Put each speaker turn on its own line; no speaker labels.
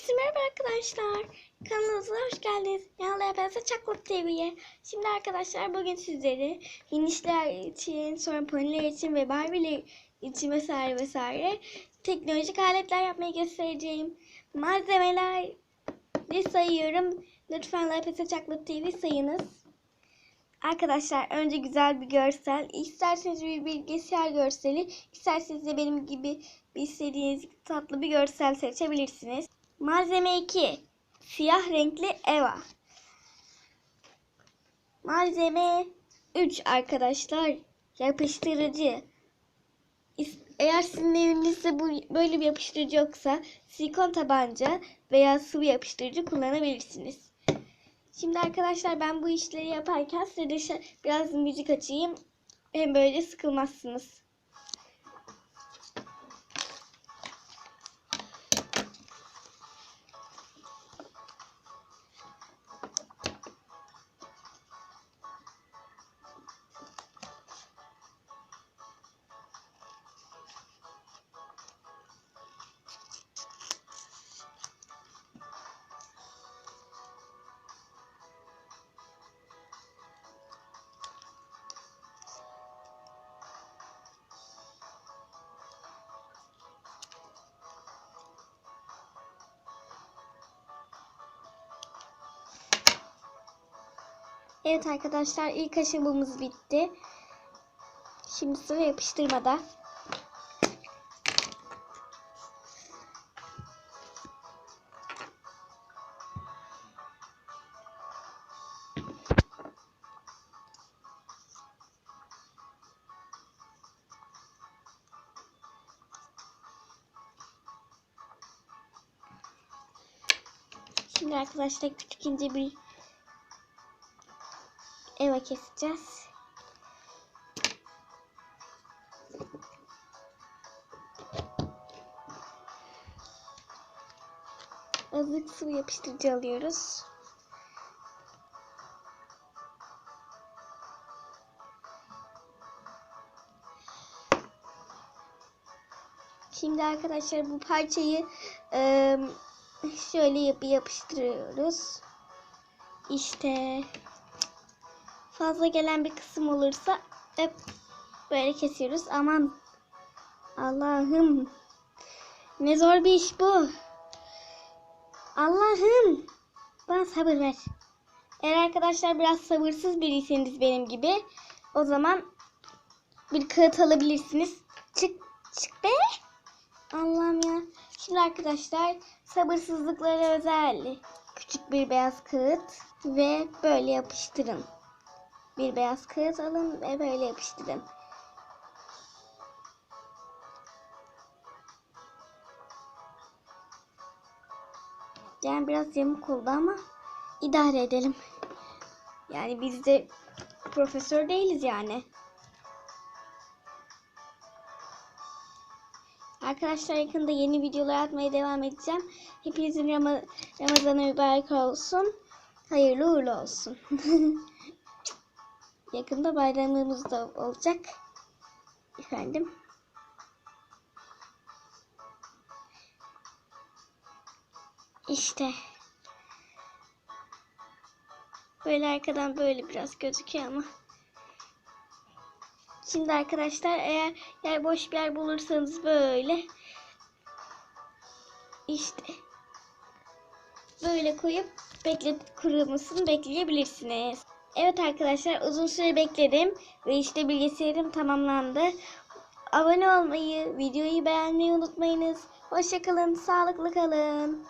Herkese merhaba arkadaşlar. Kanalımıza hoş geldiniz. Yanlı Yapaysa Çaklık TV'ye. Şimdi arkadaşlar bugün sizlere minişler için, sonra poniler için ve Barbie'ler için vesaire vesaire teknolojik aletler yapmayı göstereceğim. Malzemeler ne sayıyorum. Lütfen Yapaysa Çaklık TV sayınız. Arkadaşlar önce güzel bir görsel. İsterseniz bir bilgisayar görseli, isterseniz de benim gibi istediğiniz tatlı bir görsel seçebilirsiniz. Malzeme 2. Siyah renkli Eva. Malzeme 3 arkadaşlar. Yapıştırıcı. Eğer sizin evinizde bu böyle bir yapıştırıcı yoksa silikon tabanca veya sıvı yapıştırıcı kullanabilirsiniz. Şimdi arkadaşlar ben bu işleri yaparken size de biraz müzik açayım. Hem böyle sıkılmazsınız. Evet arkadaşlar ilk aşamamız bitti. Şimdi sıra yapıştırmada. Şimdi arkadaşlar küçük ince bir eva keseceğiz. Azıcık sıvı yapıştırıcı alıyoruz. Şimdi arkadaşlar bu parçayı şöyle yapı yapıştırıyoruz. İşte fazla gelen bir kısım olursa hep böyle kesiyoruz. Aman Allah'ım ne zor bir iş bu. Allah'ım bana sabır ver. Eğer arkadaşlar biraz sabırsız biriyseniz benim gibi o zaman bir kağıt alabilirsiniz. Çık çık be. Allah'ım ya. Şimdi arkadaşlar sabırsızlıklara özel küçük bir beyaz kağıt ve böyle yapıştırın. Bir beyaz kağıt alın ve böyle yapıştırın. Yani biraz yamuk oldu ama idare edelim. Yani biz de profesör değiliz yani. Arkadaşlar yakında yeni videolar atmaya devam edeceğim. Hepinizin Rama Ramazanı mübarek olsun. Hayırlı uğurlu olsun. yakında bayramımız da olacak. Efendim. İşte. Böyle arkadan böyle biraz gözüküyor ama. Şimdi arkadaşlar eğer yer boş bir yer bulursanız böyle işte böyle koyup beklet kurumasını bekleyebilirsiniz. Evet arkadaşlar uzun süre bekledim ve işte bilgisayarım tamamlandı. Abone olmayı, videoyu beğenmeyi unutmayınız. Hoşçakalın, sağlıklı kalın.